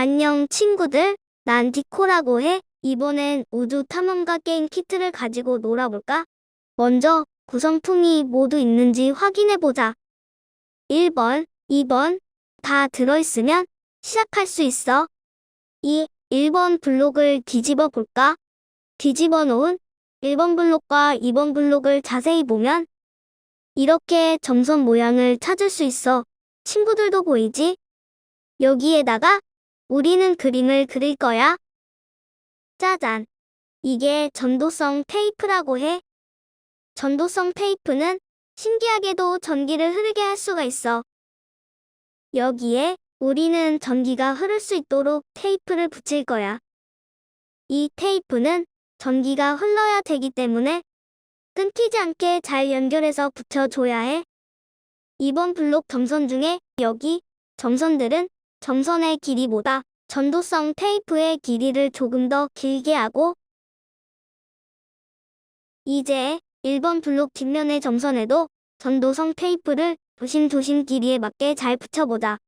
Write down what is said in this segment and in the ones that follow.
안녕 친구들, 난 디코라고 해. 이번엔 우주 탐험가 게임 키트를 가지고 놀아볼까? 먼저 구성품이 모두 있는지 확인해보자. 1번, 2번 다 들어있으면 시작할 수 있어. 2. 1번 블록을 뒤집어 볼까? 뒤집어 놓은 1번 블록과 2번 블록을 자세히 보면 이렇게 점선 모양을 찾을 수 있어. 친구들도 보이지? 여기에다가 우리는 그림을 그릴 거야. 짜잔. 이게 전도성 테이프라고 해. 전도성 테이프는 신기하게도 전기를 흐르게 할 수가 있어. 여기에 우리는 전기가 흐를 수 있도록 테이프를 붙일 거야. 이 테이프는 전기가 흘러야 되기 때문에 끊기지 않게 잘 연결해서 붙여줘야 해. 이번 블록 점선 중에 여기 점선들은 점선의 길이보다 전도성 테이프의 길이를 조금 더 길게 하고 이제 1번 블록 뒷면의 점선에도 전도성 테이프를 조심조심 길이에 맞게 잘 붙여보자.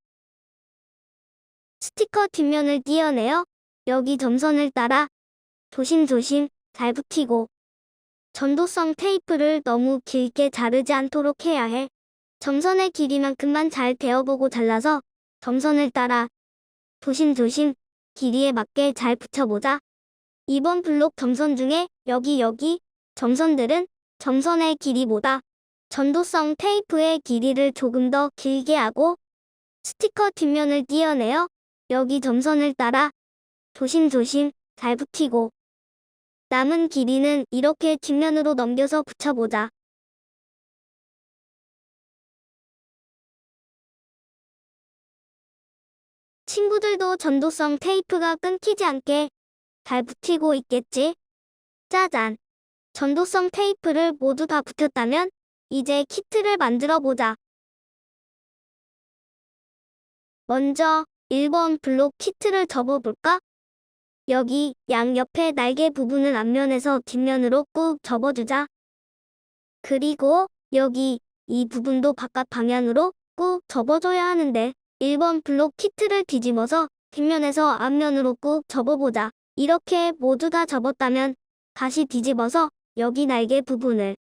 스티커 뒷면을 띄어내어 여기 점선을 따라 조심조심 잘 붙이고 전도성 테이프를 너무 길게 자르지 않도록 해야 해. 점선의 길이만큼만 잘 베어보고 잘라서 점선을 따라 조심조심 길이에 맞게 잘 붙여보자. 이번 블록 점선 중에 여기 여기 점선들은 점선의 길이보다 전도성 테이프의 길이를 조금 더 길게 하고 스티커 뒷면을 띄어내어 여기 점선을 따라 조심조심 잘 붙이고 남은 길이는 이렇게 뒷면으로 넘겨서 붙여보자. 친구들도 전도성 테이프가 끊기지 않게 잘 붙이고 있겠지? 짜잔! 전도성 테이프를 모두 다 붙였다면 이제 키트를 만들어 보자. 먼저 1번 블록 키트를 접어볼까? 여기 양옆에 날개 부분을 앞면에서 뒷면으로 꾹 접어주자. 그리고 여기 이 부분도 바깥 방향으로 꾹 접어줘야 하는데 1번 블록 키트를 뒤집어서 뒷면에서 앞면으로 꾹 접어보자. 이렇게 모두 다 접었다면 다시 뒤집어서 여기 날개 부분을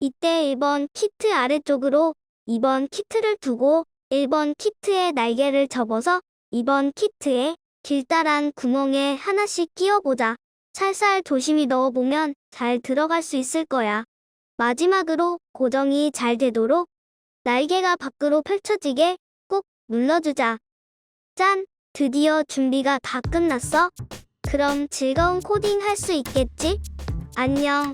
이때 1번 키트 아래쪽으로 2번 키트를 두고 1번 키트의 날개를 접어서 2번 키트에 길다란 구멍에 하나씩 끼워보자. 살살 조심히 넣어보면 잘 들어갈 수 있을 거야. 마지막으로 고정이 잘 되도록 날개가 밖으로 펼쳐지게 꼭 눌러주자. 짠! 드디어 준비가 다 끝났어? 그럼 즐거운 코딩 할 수 있겠지? 안녕.